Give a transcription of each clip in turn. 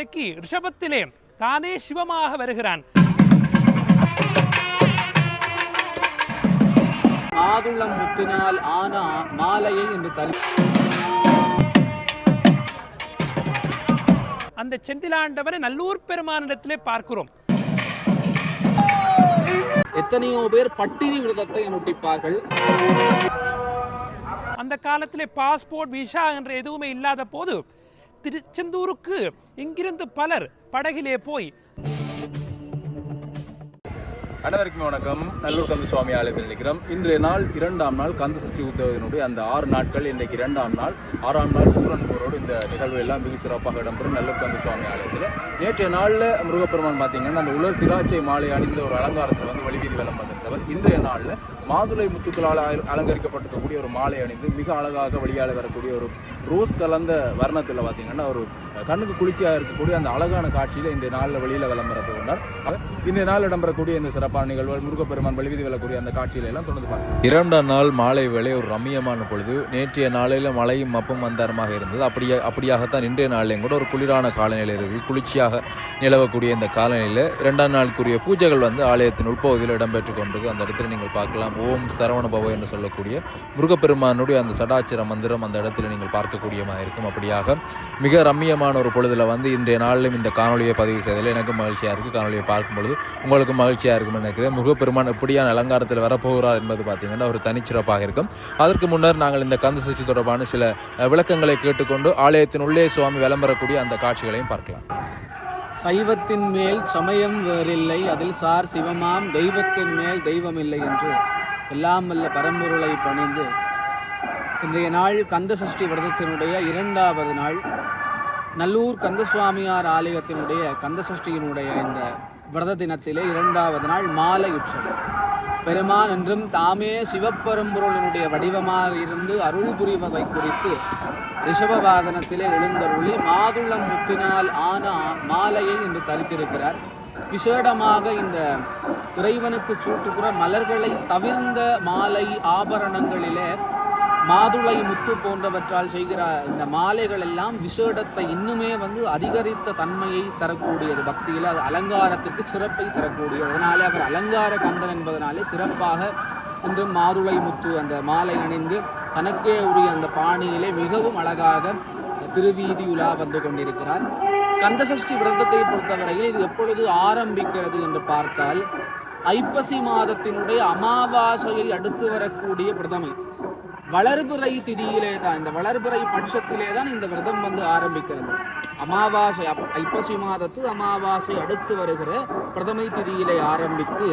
இன்றைக்கு ரிஷபத்திலே தானே சிவமாக வருகிறான். மாதுளம் முத்தினால் ஆனா மாலையை என்று தரி அந்த செந்திலாண்டவரை நல்லூர் பெருமானிடத்திலே பார்க்கிறோம். எத்தனையோ பேர் பட்டினி விரதத்தை அனுட்டிப்பார்கள். அந்த காலத்திலே பாஸ்போர்ட் விசா என்ற எதுவுமே இல்லாத போது திருச்செந்தூருக்கு. இங்கிருந்து பலர் படகிலே போய். அனைவருக்கும் வணக்கம். நல்லூர் கந்த சுவாமி ஆலயத்தில் நிற்கிறோம். இன்றைய நாள் இரண்டாம் நாள் கந்த சஷ்டி உத்தரவினுடைய அந்த ஆறு நாட்கள். இன்றைக்கு இரண்டாம் நாள். ஆறாம் நாள் சூரன் போரோடு இந்த நிகழ்வு எல்லாம் மிக சிறப்பாக இடம்பெறும் நல்லூர் கந்த சுவாமி ஆலயத்தில். நேற்றைய நாளில் முருகப்பெருமான் பார்த்தீங்கன்னா அந்த உலர் திராட்சை மாலை அணிந்த ஒரு அலங்காரத்தில் வந்து வழிவீதி வேலம் வந்திருந்தவர். இன்றைய நாளில் மாதுளை முத்துக்களால் அல- அலங்கரிக்கப்பட்டிருக்கக்கூடிய ஒரு மாலை அணிந்து மிக அழகாக வழியால் வரக்கூடிய ஒரு ரோஸ் கலந்த வர்ணத்தில் பார்த்தீங்கன்னா ஒரு கண்ணுக்கு குளிர்ச்சியாக இருக்கக்கூடிய அந்த அழகான காட்சியில் இந்த நாளில் வெளியில் விளம்பரத்து போகின்றார் இன்றைய நாள் இடம்பெறக்கூடிய இந்த சிறப்பான நிகழ்வுகள் முருகப்பெருமான் வழிவீதி வரக்கூடிய அந்த காட்சியில எல்லாம் தொடர்ந்து பார்க்கலாம் இரண்டாம் நாள் மாலை வேலை ஒரு ரம்மியமான பொழுது நேற்றைய நாளில் மழையும் மப்பும் மந்தாரமாக இருந்தது. அப்படியே அப்படியாகத்தான் இன்றைய நாளிலையும் கூட ஒரு குளிரான காலநிலை இருக்குது குளிர்ச்சியாக நிலவக்கூடிய இந்த காலநிலையில் இரண்டாம் நாளுக்குரிய பூஜைகள் வந்து ஆலயத்தின் உட்பகுதியில் இடம்பெற்று கொண்டது அந்த இடத்துல நீங்கள் பார்க்கலாம். ஓம் சரவண பவ என்று சொல்லக்கூடிய முருகப்பெருமானுடைய அந்த சடாச்சிர மந்திரம் அந்த இடத்துல நீங்கள் இருக்கக்கூடியமாக இருக்கும். அப்படியாக மிக ரம்மியமான ஒரு பொழுதில் வந்து இன்றைய நாளிலும் இந்த காணொலியை பதிவு செய்ததில் எனக்கு மகிழ்ச்சியாக இருக்குது காணொலியை பார்க்கும் பொழுது உங்களுக்கு மகிழ்ச்சியாக இருக்கும்னு நினைக்கிறேன். முருகப்பெருமான் எப்படியான அலங்காரத்தில் வரப்போகிறார் என்பது பார்த்தீங்கன்னா ஒரு தனிச்சிறப்பாக இருக்கும். அதற்கு முன்னர் நாங்கள் இந்த கந்த சஷ்டி தொடர்பான சில விளக்கங்களை கேட்டுக்கொண்டு ஆலயத்தின் உள்ளே சுவாமி விளம்பரக்கூடிய அந்த காட்சிகளையும் பார்க்கலாம். சைவத்தின் மேல் சமயம் வேறில்லை. அதில் சார் சிவமாம் தெய்வத்தின் மேல் தெய்வம் இல்லை என்று. எல்லாம் வல்ல பரம்பொருளை பணிந்து இன்றைய நாள் கந்த சஷ்டி விரதத்தினுடைய இரண்டாவது நாள். நல்லூர் கந்தசுவாமியார் ஆலயத்தினுடைய கந்த சஷ்டியினுடைய இந்த விரத தினத்திலே இரண்டாவது நாள் மாலை உற்சவம். பெருமான் என்றும் தாமே சிவப்பெரும்பொருளினுடைய வடிவமாக இருந்து அருள் புரிவதை குறித்து ரிஷப வாகனத்திலே எழுந்தருளி மாதுளம் முத்தினால் ஆன மாலையை இன்று தரித்திருக்கிறார். விசேடமாக இந்த இறைவனுக்கு சூட்டுகிற மலர்களை தவிர்ந்த மாலை ஆபரணங்களிலே மாதுளை முத்து போன்றவற்றால் செய்கிற இந்த மாலைகள் எல்லாம் விசேடத்தை இன்னுமே வந்து அதிகரித்த தன்மையை தரக்கூடியது. பக்தியில் அது அலங்காரத்திற்கு சிறப்பை தரக்கூடியது. அதனாலே அவர் அலங்கார கந்தன் என்பதனாலே சிறப்பாக இன்று மாதுளை முத்து அந்த மாலை அணிந்து தனக்கே உரிய அந்த பாணியிலே மிகவும் அழகாக திருவீதி உலா வந்து கொண்டிருக்கிறார். கந்தசஷ்டி விரதத்தை பொறுத்தவரையில் இது எப்பொழுது ஆரம்பிக்கிறது என்று பார்த்தால் ஐப்பசி மாதத்தினுடைய அமாவாசையை அடுத்து வரக்கூடிய பிரதமை. வளர்பிறை திதியிலே தான் இந்த வளர்பிறை பட்சத்திலே தான் இந்த விரதம் வந்து ஆரம்பிக்கிறது. அமாவாசை ஐப்பசி மாதத்து அமாவாசை அடுத்து வருகிற பிரதமை திதியிலே ஆரம்பித்து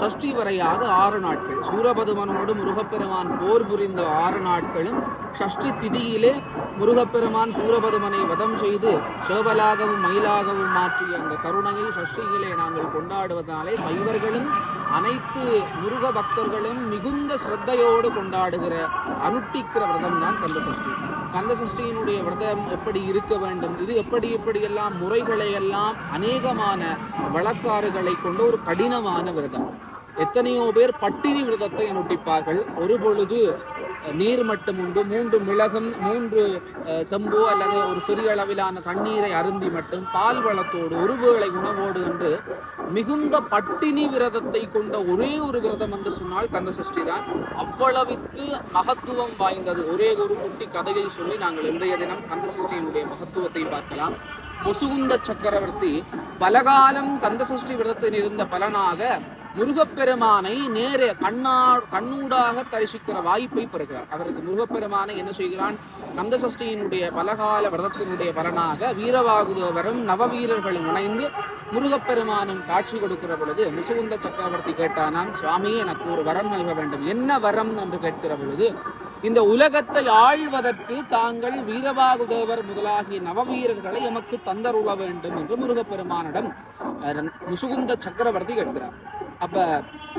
சஷ்டி வரையாக ஆறு நாட்கள். சூரபதுமனோடு முருகப்பெருமான் போர் புரிந்த ஆறு நாட்களும் சஷ்டி திதியிலே முருகப்பெருமான் சூரபதுமனை வதம் செய்து சேவலாகவும் மயிலாகவும் மாற்றிய அந்த கருணையை சஷ்டியிலே நாங்கள் கொண்டாடுவதனாலே சைவர்களும் அனைத்து முருக பக்தர்களும் மிகுந்த சிரத்தையோடு கொண்டாடுகிற அனுட்டிக்கிற விரதம் தான் கந்த சஷ்டி. கந்த சஷ்டியினுடைய விரதம் எப்படி இருக்க வேண்டும்? இது எப்படி எப்படியெல்லாம் முறைகளை எல்லாம் அநேகமான வழக்காறுகளை கொண்ட ஒரு கடினமான விரதம். எத்தனையோ பேர் பட்டினி விரதத்தை அனுட்டிப்பார்கள். ஒரு பொழுது நீர் மட்டும் உண்டு. மூன்று மிளகும் மூன்று செம்பு அல்லது ஒரு சிறிய அளவிலான தண்ணீரை அருந்தி மட்டும் பால் வளத்தோடு ஒருவேளை உணவோடு என்று மிகுந்த பட்டினி விரதத்தை கொண்ட ஒரே ஒரு விரதம் என்று சொன்னால் கந்த சஷ்டி தான். அவ்வளவிற்கு மகத்துவம் வாய்ந்தது. ஒரே ஒரு குட்டி கதையை சொல்லி நாங்கள் இன்றைய தினம் கந்த சஷ்டியினுடைய மகத்துவத்தை பார்க்கலாம். முசுகுந்த சக்கரவர்த்தி பலகாலம் கந்த சஷ்டி விரதத்தில் இருந்த பலனாக முருகப்பெருமானை நேரே கண்ணா கண்ணூடாக தரிசிக்கிற வாய்ப்பை பெறுகிறார். அவருக்கு முருகப்பெருமானை என்ன செய்கிறான்? கந்த சஷ்டியினுடைய பலகால விரதத்தினுடைய பலனாக வீரவாகுதோவரும் நவவீரர்களும் இணைந்து முருகப்பெருமானும் காட்சி கொடுக்கிற பொழுது முசுகுந்த சக்கரவர்த்தி கேட்டானாம் சுவாமி எனக்கு ஒரு வரம் நல்க வேண்டும். என்ன வரம்? என்று கேட்கிற பொழுது இந்த உலகத்தை ஆழ்வதற்கு தாங்கள் வீரவாகுதேவர் முதலாகிய நவவீரர்களை எமக்கு தந்தருள வேண்டும் என்று முருகப்பெருமானிடம் முசுகுந்த சக்கரவர்த்தி கேட்கிறார். அப்ப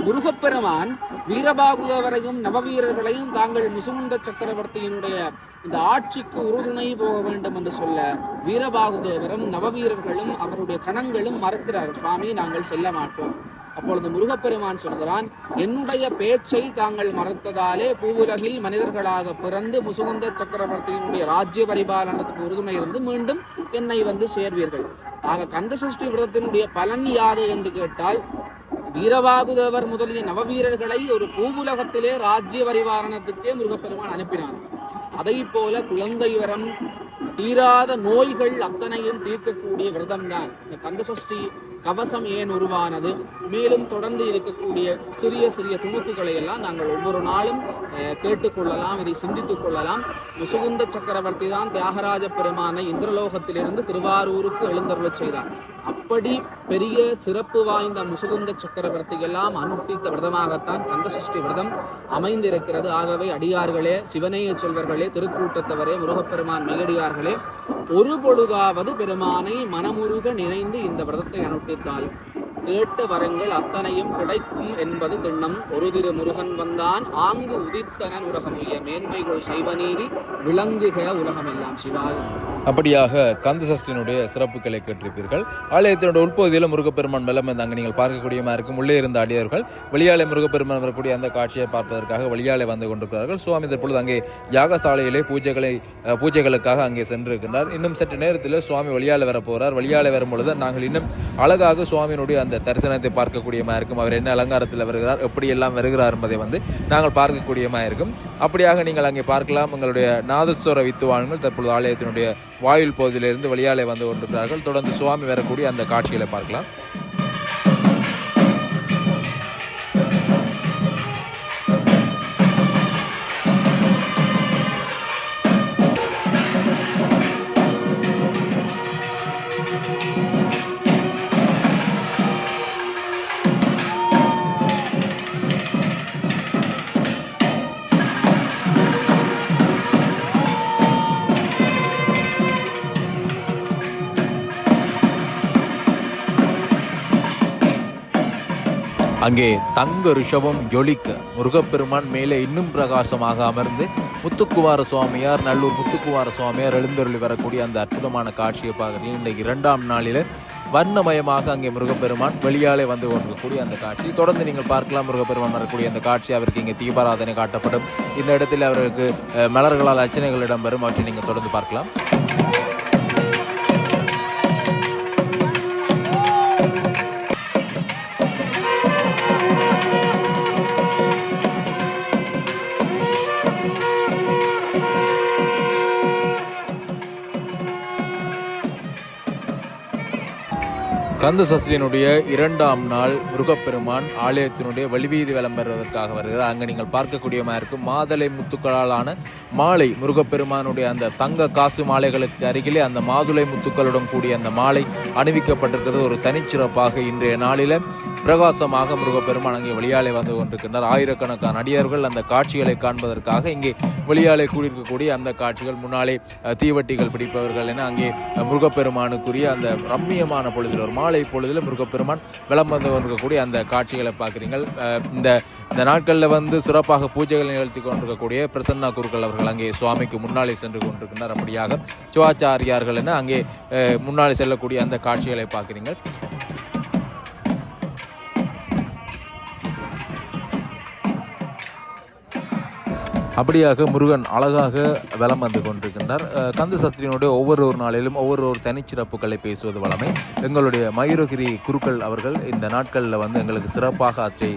முருகப்பெருமான் வீரபாகுதேவரையும் நவவீரர்களையும் தாங்கள் முசுகுந்த சக்கரவர்த்தியினுடைய இந்த ஆட்சிக்கு உறுதுணை போக வேண்டும் என்று சொல்ல வீரபாகுதேவரும் நவவீரர்களும் அவருடைய கணங்களும் மறுக்கிறார் சுவாமி நாங்கள் செல்ல மாட்டோம். அப்பொழுது முருகப்பெருமான் சொல்கிறான் என்னுடைய பேச்சை தாங்கள் மறுத்ததாலே பூவுலகில் மனிதர்களாக பிறந்து முசுகுந்த சக்கரவர்த்தியினுடைய ராஜ்ய பரிபாலனத்துக்கு உறுதுணை இருந்து மீண்டும் என்னை வந்து சேர்வீர்கள். ஆக கந்த சஷ்டி விரதத்தினுடைய பலன் யாது என்று கேட்டால் வீரபாகுதேவர் முதலிய நவவீரர்களை ஒரு பூவுலகத்திலே ராஜ்ய பரிவாரணத்துக்கே முருகப்பெருமான் அனுப்பினார். அதை போல குழந்தை வரம் தீராத நோய்கள் அத்தனையும் தீர்க்கக்கூடிய விரதம்தான். இந்த கந்தசஷ்டி கவசம் ஏன் உருவானது? மேலும் தொடர்ந்து இருக்கக்கூடிய சிறிய சிறிய துணுக்குகளை எல்லாம் நாங்கள் ஒவ்வொரு நாளும் கேட்டுக்கொள்ளலாம் இதை சிந்தித்துக் கொள்ளலாம். முசுகுந்த சக்கரவர்த்தி தான் தியாகராஜ பெருமானை இந்திரலோகத்திலிருந்து திருவாரூருக்கு எழுந்தருளச் செய்தார். இப்படி பெரிய சிறப்பு வாய்ந்த முசுகுந்த சக்கரவர்த்தி எல்லாம் அனுஷ்டித்த விரதமாகத்தான் கந்தசஷ்டி விரதம் அமைந்திருக்கிறது. ஆகவே அடியார்களே சிவனைய செல்வர்களே திருக்கூட்டத்தவரே முருகப்பெருமான் மெய்யடியார்களே ஒரு பொழுதாவது பெருமானை மனமுருக நினைந்து இந்த விரதத்தை அனுஷ்டித்தால் கேட்ட வரங்கள் அத்தனையும் கிடைக்கும் என்பது திண்ணம் ஒரு திரு முருகன் வந்தான். ஆங்கு உதித்தனன் உலகமைய மேன்மைகள் சைவநீதி விளங்குக உலகமெல்லாம் சிவாய். அப்படியாக கந்த சஷ்டினுடைய சிறப்புகளை கேட்டிருப்பீர்கள். ஆலயத்தினுடைய உட்பகுதியில் முருகப்பெருமான் வெள்ளம் வந்து அங்கே நீங்கள் பார்க்கக்கூடியமாக இருக்கும் உள்ளே இருந்த அடியவர்கள் வெளியாலே முருகப்பெருமான் வரக்கூடிய அந்த காட்சியை பார்ப்பதற்காக வெளியாலே வந்து கொண்டிருக்கிறார்கள். சுவாமி தற்பொழுது அங்கே யாகசாலையிலே பூஜைகளை பூஜைகளுக்காக அங்கே சென்றிருக்கிறார் இன்னும் சற்று நேரத்தில் சுவாமி வெளியாலே வர போகிறார் வெளியாலே வரும் பொழுது நாங்கள் இன்னும் அழகாக சுவாமியினுடைய அந்த தரிசனத்தை பார்க்கக்கூடியமா இருக்கும். அவர் என்ன அலங்காரத்தில் வருகிறார் எப்படி எல்லாம் வருகிறார் என்பதை வந்து நாங்கள் பார்க்கக்கூடியமா இருக்கும். அப்படியாக நீங்கள் அங்கே பார்க்கலாம். உங்களுடைய நாதஸ்வர வித்துவான்கள் தற்பொழுது ஆலயத்தினுடைய வாயில் பகுதியிலிருந்து வெளியாலே வந்து கொண்டிருக்கிறார்கள். தொடர்ந்து சுவாமி வரக்கூடிய அந்த காட்சிகளை பார்க்கலாம். அங்கே தங்க ரிஷபம் ஜொலிக்க முருகப்பெருமான் மேலே இன்னும் பிரகாசமாக அமர்ந்து முத்துக்குமார சுவாமியார் நல்லூர் முத்துக்குமார சுவாமியார் எழுந்தருளி வரக்கூடிய அந்த அற்புதமான காட்சியை பார்க்குறீங்க இன்றைக்கு இரண்டாம் நாளில் வர்ணமயமாக அங்கே முருகப்பெருமான் வெளியாலே வந்து கொண்டிருக்கக்கூடிய அந்த காட்சி. தொடர்ந்து நீங்கள் பார்க்கலாம் முருகப்பெருமான் வரக்கூடிய அந்த காட்சி அவருக்கு இங்கே தீபாராதனை காட்டப்படும். இந்த இடத்தில் அவருக்கு மலர்களால் அர்ச்சனைகள் இடம்பெறும். அவற்றை நீங்கள் தொடர்ந்து பார்க்கலாம். கந்த சஷ்டியினுடைய இரண்டாம் நாள் முருகப்பெருமான் ஆலயத்தினுடைய வழிவீதி விளம்பெறுவதற்காக வருகிறார். அங்கே நீங்கள் பார்க்கக்கூடிய இருக்கும் மாதளை முத்துக்களாலான மாலை. முருகப்பெருமானுடைய அந்த தங்க காசு மாலைகளுக்கு அருகிலே அந்த மாதுளை முத்துக்களுடன் கூடிய அந்த மாலை அணிவிக்கப்பட்டிருக்கிறது. ஒரு தனிச்சிறப்பாக இன்றைய நாளில பிரகாசமாக முருகப்பெருமான் அங்கே வெளியாலே வந்து கொண்டிருக்கின்றார். ஆயிரக்கணக்கான அடியார்கள் அந்த காட்சிகளை காண்பதற்காக இங்கே வெளியாலே கூடியிருக்கக்கூடிய அந்த காட்சிகள். முன்னாலே தீவட்டிகள் பிடிப்பவர்கள் என அங்கே முருகப்பெருமானுக்குரிய அந்த ரம்மியமான பொழுதில் ஒரு மாலை பொழுதில் முருகப்பெருமான் விளம் வந்து கொண்டிருக்கக்கூடிய அந்த காட்சிகளை பார்க்குறீங்கள் அஹ், இந்த இந்த நாட்களில் வந்து சிறப்பாக பூஜைகள் நிகழ்த்தி கொண்டிருக்கக்கூடிய பிரசன்னா குருக்கள் அவர்கள் அங்கே சுவாமிக்கு முன்னாலே சென்று கொண்டிருக்கின்றனர். அப்படியாக சிவாச்சாரியார்கள் என அங்கே அஹ், முன்னாலே செல்லக்கூடிய அந்த காட்சிகளை பார்க்குறீங்க அப்படியாக முருகன் அழகாக வலம் வந்து கொண்டிருக்கின்றார். கந்த சஸ்திரியினுடைய ஒவ்வொரு ஒரு நாளிலும் ஒவ்வொரு ஒரு தனிச்சிறப்புகளை பேசுவது வளமை. எங்களுடைய மயூரகிரி குருக்கள் அவர்கள் இந்த நாட்களில் வந்து எங்களுக்கு சிறப்பாக அவற்றை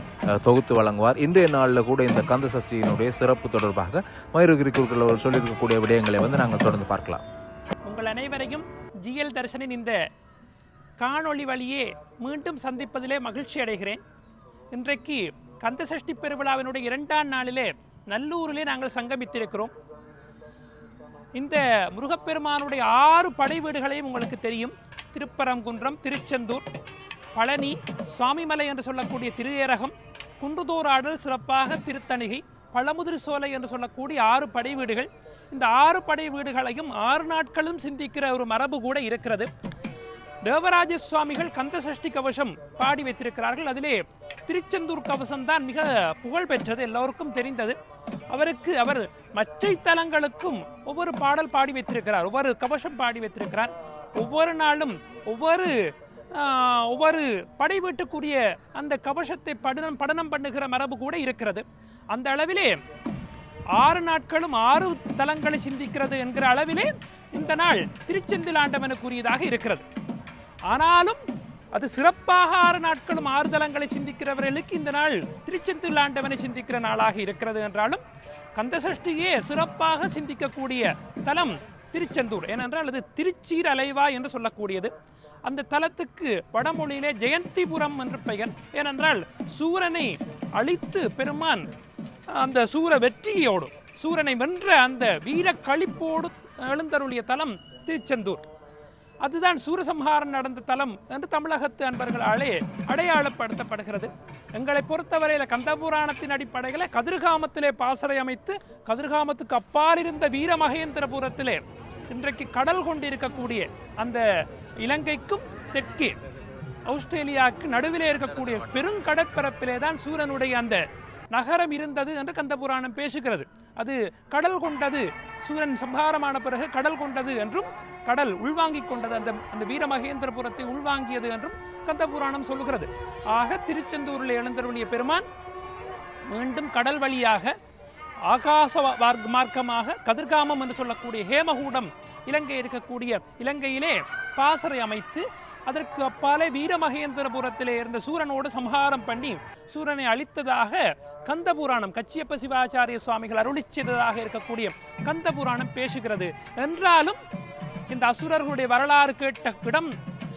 தொகுத்து வழங்குவார். இன்றைய நாளில் கூட இந்த கந்த சஷ்டியினுடைய சிறப்பு தொடர்பாக மயூரகிரி குருக்கள் அவர்கள் சொல்லியிருக்கக்கூடிய விடயங்களை வந்து நாங்கள் தொடர்ந்து பார்க்கலாம். உங்கள் அனைவரையும் ஜிஎல் தரிசனின் இந்த காணொளி வழியே மீண்டும் சந்திப்பதிலே மகிழ்ச்சி அடைகிறேன் இன்றைக்கு கந்தசஷ்டி பெருவிழாவினுடைய இரண்டாம் நாளிலே நல்லூரிலே நாங்கள் சங்கமித்திருக்கிறோம். இந்த முருகப்பெருமானுடைய ஆறு படை வீடுகளையும் உங்களுக்கு தெரியும். திருப்பரங்குன்றம் திருச்செந்தூர் பழனி சுவாமிமலை என்று சொல்லக்கூடிய திருஏரகம் குன்றுதோராடல் சிறப்பாக திருத்தணிகை பழமுதிர் சோலை என்று சொல்லக்கூடிய ஆறு படை வீடுகள். இந்த ஆறு படை வீடுகளையும் ஆறு நாட்களும் சிந்திக்கிற ஒரு மரபு கூட இருக்கிறது. தேவராஜ சுவாமிகள் கந்த சஷ்டி கவசம் பாடி வைத்திருக்கிறார்கள். அதிலே திருச்செந்தூர் கவசம் தான் மிக புகழ் பெற்றது எல்லோருக்கும் தெரிந்தது. அவருக்கு அவர் மற்ற தலங்களுக்கும் ஒவ்வொரு பாடல் பாடி வைத்திருக்கிறார். ஒவ்வொரு கவசம் பாடி வைத்திருக்கிறார். ஒவ்வொரு நாளும் ஒவ்வொரு ஆஹ், ஒவ்வொரு படை வீட்டுக்குரிய அந்த கவசத்தை படனம் படனம் பண்ணுகிற மரபு கூட இருக்கிறது. அந்த அளவிலே ஆறு நாட்களும் ஆறு தலங்களை சிந்திக்கிறது என்கிற அளவிலே இந்த நாள் திருச்செந்தில் ஆண்டவனுக்குரியதாக இருக்கிறது. ஆனாலும் அது சிறப்பாக ஆறு நாட்களும் ஆறுதலங்களை சிந்திக்கிறவர்களுக்கு இந்த நாள் திருச்செந்தூர் ஆண்டவனை சிந்திக்கிற நாளாக இருக்கிறது என்றாலும் கந்தசஷ்டியே சிறப்பாக சிந்திக்கக்கூடிய தலம் திருச்செந்தூர். ஏனென்றால் அது திருச்சீர் அலைவா என்று சொல்லக்கூடியது. அந்த தலத்துக்கு வடமொழியிலே ஜெயந்திபுரம் என்று பெயர். ஏனென்றால் சூரனை அழித்து பெருமான் அந்த சூர வெற்றியோடு சூரனை வென்ற அந்த வீர களிப்போடு எழுந்தருளிய தலம் திருச்செந்தூர். அதுதான் சூரசம்ஹாரம் நடந்த தலம் என்று தமிழகத்து அன்பர்கள் அழையே அடையாளப்படுத்தப்படுகிறது. எங்களை பொறுத்தவரையில கந்தபுராணத்தின் அடிப்படையில் கதிர்காமத்திலே பாசறை அமைத்து கதிர்காமத்துக்கு அப்பால் இருந்த வீரமகேந்திரபுரத்திலே இன்றைக்கு கடல் கொண்டிருக்கக்கூடிய அந்த இலங்கைக்கும் தெற்கே ஆஸ்திரேலியாவுக்கு நடுவிலே இருக்கக்கூடிய பெருங்கடற்பரப்பிலே தான் சூரனுடைய அந்த நகரம் இருந்தது என்று கந்தபுராணம் பேசுகிறது. அது கடல் கொண்டது. சூரன் சம்ஹாரமான பிறகு கடல் கொண்டது என்றும் கடல் உள்வாங்கிக் கொண்டது அந்த அந்த வீரமகேந்திரபுரத்தை உள்வாங்கியது என்றும் கந்தபுராணம் சொல்லுகிறது. ஆக திருச்செந்தூரில் எழுந்தருளிய பெருமான் மீண்டும் கடல் வழியாக ஆகாச மார்க்கமாக கதிர்காமம் என்று சொல்லக்கூடிய ஹேமகூடம் இலங்கை இருக்கக்கூடிய இலங்கையிலே பாசறை அமைத்து அதற்கு அப்பாலே வீரமகேந்திரபுரத்திலே இருந்த சூரனோடு சம்ஹாரம் பண்ணி சூரனை அழித்ததாக கந்த புராணம் கச்சியப்ப சிவாச்சாரிய சுவாமிகள் அருளிச்சதாக இருக்கக்கூடிய கந்த புராணம் பேசுகிறது. என்றாலும் இந்த அசுரர்களுடைய வரலாறு கேட்ட இடம்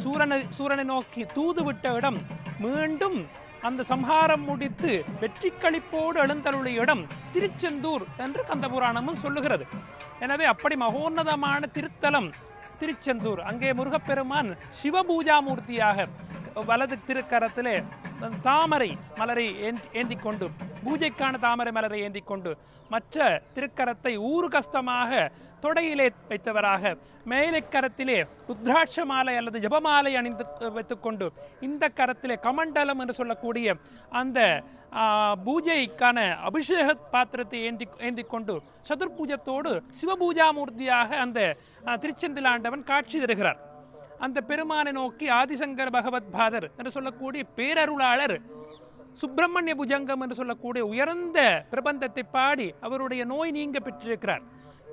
சூரனை சூரனை நோக்கி தூது விட்ட இடம். மீண்டும் அந்த சம்ஹாரம் முடித்து வெற்றி கழிப்போடு எழுந்தருளிய இடம் திருச்செந்தூர் என்று கந்தபுராணமும் சொல்லுகிறது. எனவே அப்படி மகோன்னதமான திருத்தலம் திருச்செந்தூர். அங்கே முருகப்பெருமான் சிவபூஜாமூர்த்தியாக வலது திருக்கரத்திலே தாமரை மலரை ஏந்தி- கொண்டு பூஜைக்கான தாமரை மலரை ஏந்திக் கொண்டு மற்ற திருக்கரத்தை ஊர்கஸ்தமாக தொடையிலே வைத்தவராக மேலை கரத்திலே ருத்ராட்ச மாலை அல்லது ஜபமாலை அணிந்து வைத்துக்கொண்டு இந்த கரத்திலே கமண்டலம் என்று சொல்லக்கூடிய அந்த பூஜைக்கான அபிஷேக பாத்திரத்தை ஏந்தி ஏந்தி கொண்டு சதுர்பூஜத்தோடு சிவபூஜாமூர்த்தியாக அந்த திருச்செந்திலாண்டவன் காட்சி தருகிறார். அந்த பெருமானை நோக்கி ஆதிசங்கர் பகவத் பாதர் என்று சொல்லக்கூடிய பேரருளாளர் சுப்பிரமணிய புஜங்கம் என்று சொல்லக்கூடிய உயர்ந்த பிரபந்தத்தை பாடி அவருடைய நோய் நீங்க பெற்றிருக்கிறார்.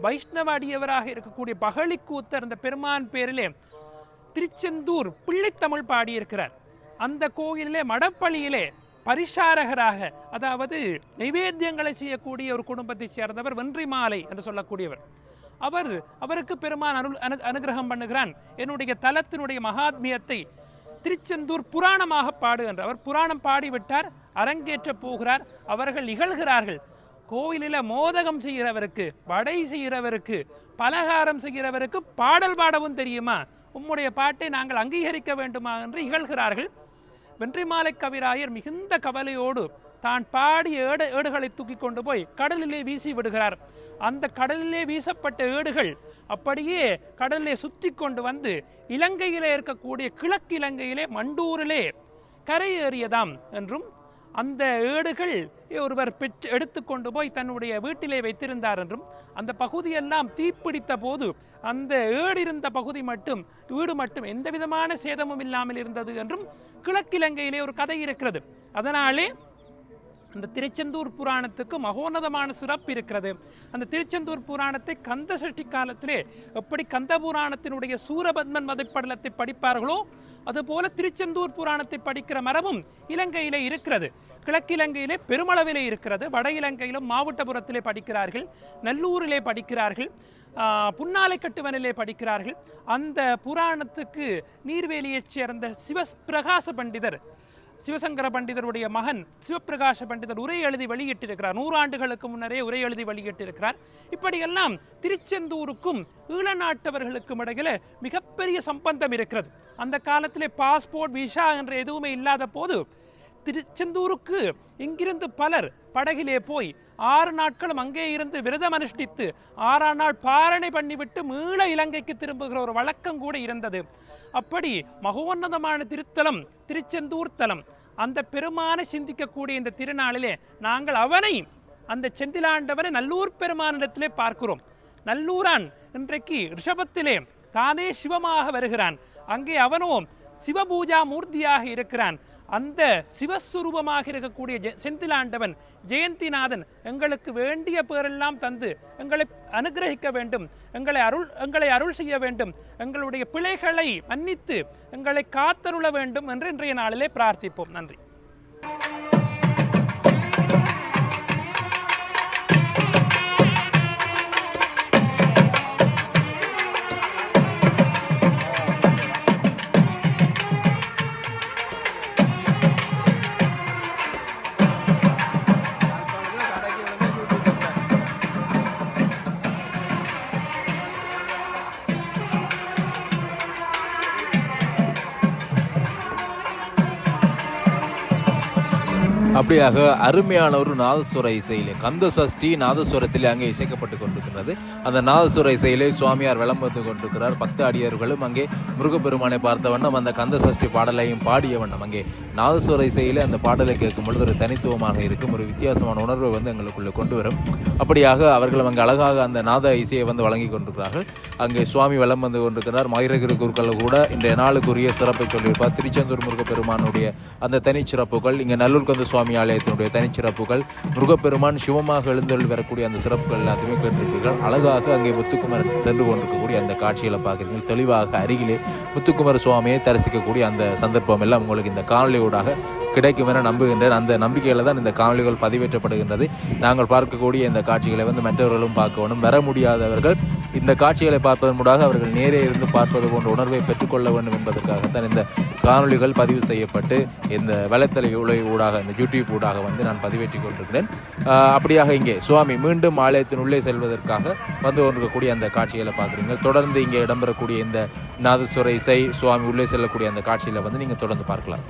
வைஷ்ணவ அடியவராக இருக்கக்கூடிய பகழிக்கூத்தர் அந்த பெருமான் பேரிலே திருச்செந்தூர் பிள்ளைத்தமிழ் பாடியிருக்கிறார். அந்த கோயிலிலே மடப்பள்ளியிலே பரிசாரகராக அதாவது நைவேத்தியங்களை செய்யக்கூடிய ஒரு குடும்பத்தைச் சேர்ந்தவர் வென்றிமாலை என்று சொல்லக்கூடியவர். அவர் அவருக்கு பெருமான் அருள் அனு அனுகிரகம் பண்ணுகிறான். என்னுடைய தலத்தினுடைய மகாத்மியத்தை திருச்செந்தூர் புராணமாக பாடு என்று அவர் புராணம் பாடிவிட்டார் அரங்கேற்ற போகிறார் அவர்கள் இகழ்கிறார்கள். கோயிலில் மோதகம் செய்கிறவருக்கு வடை செய்கிறவருக்கு பலகாரம் செய்கிறவருக்கு பாடல் பாடவும் தெரியுமா? உம்முடைய பாட்டை நாங்கள் அங்கீகரிக்க வேண்டுமா? என்று இகழ்கிறார்கள். வென்றிமாலை கவிராயர் மிகுந்த கவலையோடு தான் பாடிய ஏடு ஏடுகளை தூக்கி கொண்டு போய் கடலிலே வீசி விடுகிறார். அந்த கடலிலே வீசப்பட்ட ஏடுகள் அப்படியே கடலிலே சுத்தி கொண்டு வந்து இலங்கையிலே இருக்கக்கூடிய கிழக்கு இலங்கையிலே மண்டூரிலே கரையேறியதாம் என்றும் அந்த ஏடுகள் ஒருவர் பெற்று எடுத்துக்கொண்டு போய் தன்னுடைய வீட்டிலே வைத்திருந்தார் என்றும் அந்த பகுதியெல்லாம் தீப்பிடித்த போது அந்த ஏடு இருந்த பகுதி மட்டும் வீடு மட்டும் எந்த விதமான சேதமும் இல்லாமல் இருந்தது என்றும் கிழக்கிலங்கையிலே ஒரு கதை இருக்கிறது. அதனாலே அந்த திருச்செந்தூர் புராணத்துக்கு மகோன்னதமான சிறப்பு இருக்கிறது. அந்த திருச்செந்தூர் புராணத்தை கந்த சஷ்டி காலத்திலே எப்படி கந்த புராணத்தினுடைய சூரபத்மன் வதைப்படலத்தை படிப்பார்களோ அதுபோல திருச்செந்தூர் புராணத்தை படிக்கிற மரபும் இலங்கையிலே இருக்கிறது. கிழக்கிலங்கையிலே பெருமளவிலே இருக்கிறது. வட இலங்கையிலும் மாவட்டபுரத்திலே படிக்கிறார்கள். நல்லூரிலே படிக்கிறார்கள். புன்னாலை புன்னாலைக்கட்டுவனிலே படிக்கிறார்கள். அந்த புராணத்துக்கு நீர்வேலியைச் சேர்ந்த சிவபிரகாச பண்டிதர் சிவசங்கர பண்டிதருடைய மகன் சிவபிரகாஷ பண்டிதர் உரை எழுதி வெளியிட்டிருக்கிறார். நூறாண்டுகளுக்கு முன்னரே உரை எழுதி வெளியிட்டிருக்கிறார். இப்படியெல்லாம் திருச்செந்தூருக்கும் ஈழநாட்டவர்களுக்கும் இடையில மிகப்பெரிய சம்பந்தம் இருக்கிறது. அந்த காலத்திலே பாஸ்போர்ட் விசா என்ற எதுவுமே இல்லாத போது திருச்செந்தூருக்கு இங்கிருந்து பலர் படகிலே போய் ஆறு நாட்களும் அங்கே இருந்து விரதம் அனுஷ்டித்து ஆறாம் நாள் பாரணை பண்ணிவிட்டு மீள இலங்கைக்கு திரும்புகிற ஒரு வழக்கம் கூட இருந்தது. அப்படி மகோன்னதமான திருத்தலம் திருச்செந்தூர் தலம் அந்த பெருமானை சிந்திக்கக்கூடிய இந்த திருநாளிலே நாங்கள் அவனை அந்த செந்திலாண்டவனை நல்லூர் பெருமானிடத்திலே பார்க்கிறோம். நல்லூரான் இன்றைக்கு ரிஷபத்திலே தானே சிவமாக வருகிறான். அங்கே அவனோ சிவபூஜா மூர்த்தியாக இருக்கிறான். அந்த சிவஸ்வரூபமாக இருக்கக்கூடிய செந்திலாண்டவன் ஜெயந்திநாதன் எங்களுக்கு வேண்டிய பேரெல்லாம் தந்து எங்களை அனுகிரகிக்க வேண்டும். எங்களை அருள் எங்களை அருள் செய்ய வேண்டும். எங்களுடைய பிழைகளை மன்னித்து எங்களை காத்தருள வேண்டும் என்று இன்றைய நாளிலே பிரார்த்திப்போம். நன்றி. அப்படியாக அருமையான ஒரு நாதஸ்வர இசையிலே கந்த சஷ்டி நாதஸ்வரத்திலே அங்கே இசைக்கப்பட்டு கொண்டிருக்கிறது. அந்த நாதஸ்வர இசையிலே சுவாமியார் விளம் வந்து கொண்டிருக்கிறார். பக்த அடியார்களும் அங்கே முருகப்பெருமானை பார்த்த வண்ணம் அந்த கந்த சஷ்டி பாடலையும் பாடிய வண்ணம் அங்கே. நாதஸ்வர இசையிலே அந்த பாடலை கேட்கும் பொழுது ஒரு தனித்துவமாக இருக்கும் ஒரு வித்தியாசமான உணர்வை வந்து எங்களுக்குள்ளே கொண்டு வரும். அப்படியாக அவர்கள் அங்கே அழகாக அந்த நாத இசையை வந்து வழங்கி கொண்டிருக்கிறார்கள். அங்கே சுவாமி வலம் வந்து கொண்டிருக்கிறார். மயிரகிரி குருக்கள் கூட இன்றைய நாளுக்குரிய சிறப்பை சொல்லியிருப்பார். திருச்செந்தூர் முருகப்பெருமானுடைய அந்த தனிச்சிறப்புகள் இங்கே நல்லூர் கந்த சுவாமி ஆலயத்தினுடைய தனிச்சிறப்புகள் முருகப்பெருமான் சிவமாக எழுந்தருள் வரக்கூடிய அந்த சிறப்புகள் எல்லாத்தையுமே கேட்டிருப்பீர்கள். அழகாக அங்கே முத்துக்குமரன் சென்று கொண்டிருக்கக்கூடிய அந்த காட்சிகளை பார்க்குறீங்க தெளிவாக அருகிலே முத்துக்குமர சுவாமியை தரிசிக்கக்கூடிய அந்த சந்தர்ப்பம் எல்லாம் உங்களுக்கு இந்த காணொலியூடாக கிடைக்கும் என நம்புகின்றேன். அந்த நம்பிக்கையில் தான் இந்த காணொலிகள் பதிவேற்றப்படுகின்றது. நாங்கள் பார்க்கக்கூடிய இந்த காட்சிகளை வந்து மற்றவர்களும் பார்க்கணும். வர முடியாதவர்கள் இந்த காட்சிகளை பார்ப்பதன் மூடாக அவர்கள் நேரே இருந்து பார்ப்பது போன்ற உணர்வை பெற்றுக்கொள்ள வேண்டும் என்பதற்காகத்தான் இந்த காணொளிகள் பதிவு செய்யப்பட்டு இந்த வலைத்தள உலை ஊடாக இந்த யூடியூப் ஊடாக வந்து நான் பதிவேற்றி கொண்டிருக்கிறேன். அப்படியாக இங்கே சுவாமி மீண்டும் ஆலயத்தின் உள்ளே செல்வதற்காக வந்து கொண்டிருக்கக்கூடிய அந்த காட்சிகளை பார்க்குறீங்க தொடர்ந்து இங்கே இடம்பெறக்கூடிய இந்த நாதஸ்வர இசை சுவாமி உள்ளே செல்லக்கூடிய அந்த காட்சிகளை வந்து நீங்கள் தொடர்ந்து பார்க்கலாம்.